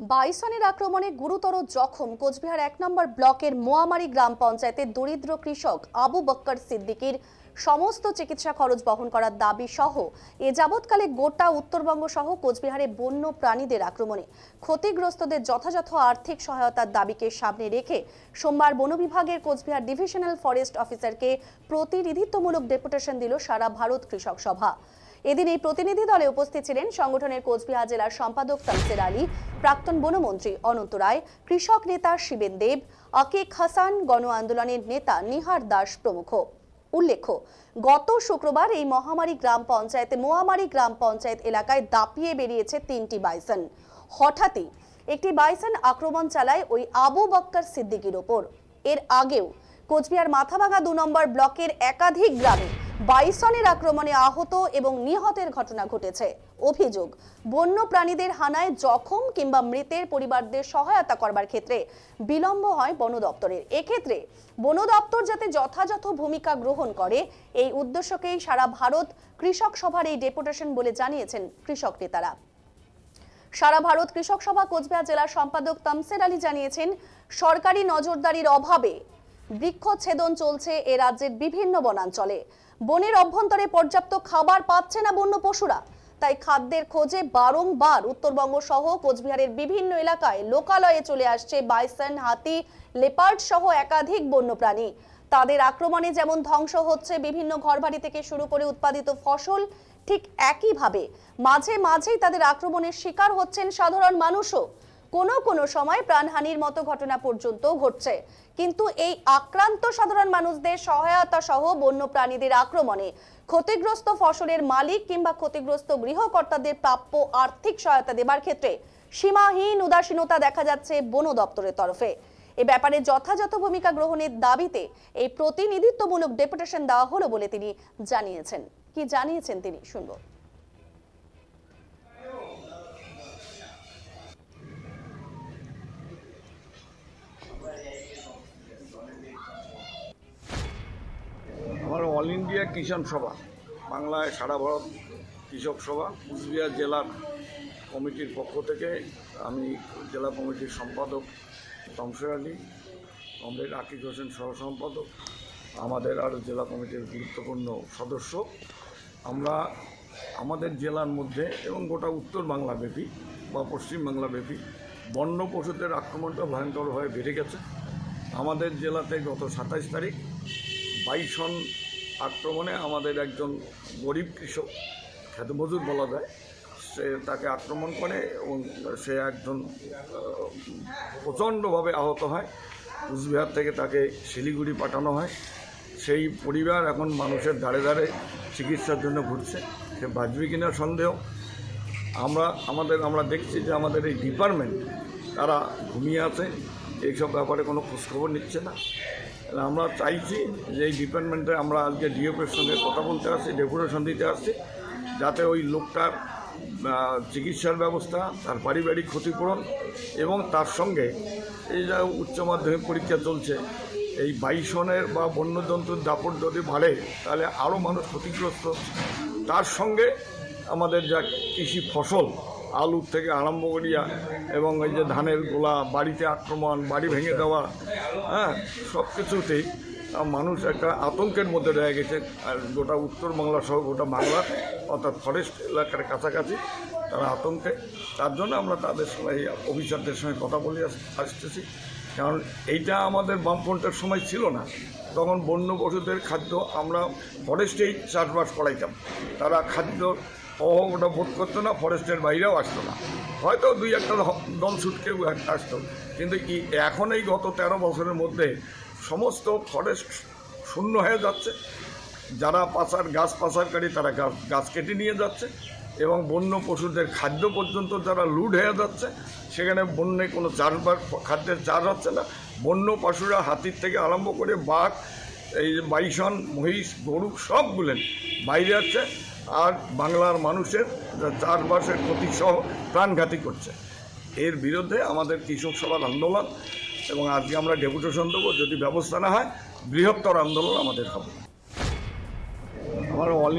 বাইসনের আক্রমণে গুরুতর জখম কোচবিহার এক নম্বর ব্লকের মোয়ামারি গ্রাম পঞ্চায়েতের দরিদ্র কৃষক আবু বক্কর সিদ্দিকীর সমস্ত চিকিৎসা খরচ বহন করার দাবি সহ এ যাবৎকালে গোটা উত্তরবঙ্গ সহ কোচবিহারে বন্য প্রাণীদের আক্রমণে। ক্ষতিগ্রস্তদের যথাযথ আর্থিক সহায়তার দাবিকে সামনে রেখে সোমবার বন বিভাগের কোচবিহার ডিভিশনাল ফরেস্ট অফিসারকে প্রতিনিধিত্বমূলক ডেপুটেশন দিল সারা ভারত কৃষক সভা। এদিন এই প্রতিনিধি দলে উপস্থিত ছিলেন সংগঠনের কোচবিহার জেলার সম্পাদক তামসের আলী, প্রাক্তন বনমন্ত্রী অনন্ত রায়, কৃষক নেতা শিবেন দেব, আকিক হাসান, গণ আন্দোলনের নেতা নিহার দাস প্রমুখ। উল্লেখ্য, গত শুক্রবার এই মহামারী গ্রাম পঞ্চায়েতে মোয়ামারি গ্রাম পঞ্চায়েত এলাকায় দাপিয়ে বেরিয়েছে তিনটি বাইসন। হঠাৎই একটি বাইসন আক্রমণ চালায় ওই আবু বক্কর সিদ্দিকির ওপর। এর আগেও কোচবিহার মাথাভাঙা দু নম্বর ব্লকের একাধিক গ্রামে বাইসনের আক্রমণে আহত এবং নিহতের ঘটনা ঘটেছে। অভিযোগ বন্য প্রাণীদের হানায় জখম কিংবা মৃতের পরিবারদের সহায়তা করবার ক্ষেত্রে বিলম্ব হয় বন দপ্তরের। এক্ষেত্রে বন দপ্তর যাতে যথাযথ ভূমিকা গ্রহণ করে, এই উদ্দেশ্যকেই সারা ভারত কৃষক সভার এই ডেপুটেশন বলে জানিয়েছেন কৃষক নেতারা। সারা ভারত কৃষক সভা কোচবিহার জেলার সম্পাদক তামসের আলী জানিয়েছেন, সরকারি নজরদারির অভাবে বৃক্ষচ্ছেদন চলছে এ রাজ্যের বিভিন্ন বনাঞ্চলে। বনের অভ্যন্তরে পর্যাপ্ত খাবার পাচ্ছে না বন্য পশুরা। তাই খাদ্যের খোঁজে বারংবার উত্তরবঙ্গ সহ কোচবিহারের বিভিন্ন এলাকায় লোকালয়ে চলে আসছে বাইসন, হাতি, লেপার্ড সহ একাধিক বন্যপ্রাণী। তাদের আক্রমণে যেমন ধ্বংস হচ্ছে বিভিন্ন ঘরবাড়ি থেকে শুরু করে উৎপাদিত ফসল, ঠিক একইভাবে মাঝে মাঝেই তাদের আক্রমণের শিকার হচ্ছেন সাধারণ মানুষও। কোনো কোনো সময় প্রাণহানির মতো ঘটনা পর্যন্ত ঘটছে। কিন্তু এই আক্রান্ত সাধারণ মানুষদের সহায়তা সহ বন্য প্রাণীদের আক্রমণে ক্ষতিগ্রস্ত ফসলের মালিক কিংবা ক্ষতিগ্রস্ত গৃহকর্তাদের প্রাপ্য আর্থিক সহায়তা দেবার ক্ষেত্রে সীমাহীন উদাসীনতা দেখা যাচ্ছে বন দপ্তরের তরফে। এ ব্যাপারে যথাযথ ভূমিকা গ্রহণের দাবিতে এই প্রতিনিধিত্বমূলক ডেপুটেশন দেওয়া হলো বলে তিনি জানিয়েছেন। কি জানিয়েছেন তিনি? শুনব আমার অল ইন্ডিয়া কিষাণ সভা, বাংলায় সারা ভারত কৃষক সভা, কুচবিহার জেলার কমিটির পক্ষ থেকে আমি জেলা কমিটির সম্পাদক তমসের আলী কমরেড আকিক হোসেন সহ সম্পাদক, আমাদের আরও জেলা কমিটির গুরুত্বপূর্ণ সদস্য। আমরা আমাদের জেলার মধ্যে এবং গোটা উত্তর বাংলা ব্যাপী বা পশ্চিম বাংলা ব্যাপী বন্য পশুদের আক্রমণটা ভয়ঙ্করভাবে বেড়ে গেছে। আমাদের জেলাতে গত সাতাইশ তারিখ বাইসন আক্রমণে আমাদের একজন গরিব কৃষক খেতমজুর বলা যায়, সে তাকে আক্রমণ করে এবং সে একজন প্রচণ্ডভাবে আহত হয়। কুচবিহার থেকে তাকে শিলিগুড়ি পাঠানো হয়। সেই পরিবার এখন মানুষের দাঁড়ে দাঁড়ে চিকিৎসার জন্য ঘুরছে। সে বাঁচবে কিনা সন্দেহ। আমরা, আমাদের, আমরা দেখছি যে আমাদের এই ডিপার্টমেন্ট, তারা ঘুমিয়ে আছে। এইসব ব্যাপারে কোনো খোঁজখবর নিচ্ছে না। আমরা চাইছি যে এই ডিপার্টমেন্টে আমরা আজকে ডিএফের সঙ্গে কথা বলতে আসছি ডেপুটেশন দিতে আসছি যাতে ওই লোকটার চিকিৎসার ব্যবস্থা, তার পারিবারিক ক্ষতিপূরণ এবং তার সঙ্গে এই যা উচ্চ মাধ্যমিক পরীক্ষা চলছে, এই বাইসনের বা বন্যজন্তুর দাপট যদি বাড়ে, তাহলে আরও মানুষ ক্ষতিগ্রস্ত। তার সঙ্গে আমাদের যা কৃষি ফসল আলুর থেকে আরম্ভ করিয়া এবং এই যে ধানের গোলা, বাড়িতে আক্রমণ, বাড়ি ভেঙে দেওয়া হ্যাঁ সব কিছুতেই মানুষ একটা আতঙ্কের মধ্যে রয়ে গেছে। আর গোটা উত্তর বাংলা সহ গোটা বাংলা, অর্থাৎ ফরেস্ট এলাকার কাছাকাছি তারা আতঙ্কে। তার জন্য আমরা তাদের এই অফিসারদের সঙ্গে কথা বলে আসতেছি। কারণ এইটা আমাদের বামফ্রন্টের সময় ছিল না। তখন বন্য পশুদের খাদ্য আমরা ফরেস্টেই চাষবাস করাইতাম। তারা খাদ্য অভাবটা বোধ করতো না ফরেস্টের বাইরেও আসতো না। হয়তো দুই একটা দল ছুটকেও আসতো। কিন্তু কি, এখন এই গত তেরো বছরের মধ্যে সমস্ত ফরেস্ট শূন্য হয়ে যাচ্ছে। যারা পাচার গাছ পাচারকারী তারা গাছ কেটে নিয়ে যাচ্ছে এবং বন্য পশুদের খাদ্য পর্যন্ত যারা লুট হয়ে যাচ্ছে, সেখানে বন্যে কোনো চাষবাস, খাদ্যের চাষ হচ্ছে না। বন্য পশুরা হাতির থেকে আরম্ভ করে বাঘ, এই বাইসন মহিষ, গরু সবগুলেন বাইরে যাচ্ছে। আর বাংলার মানুষের চাষবাসের ক্ষতি সহ প্রাণঘাতী করছে। এর বিরুদ্ধে আমাদের কৃষক সভার আন্দোলন এবং আজকে আমরা ডেপুটেশন দেবো, যদি ব্যবস্থা না হয় বৃহত্তর আন্দোলন আমাদের হবে। আমার অল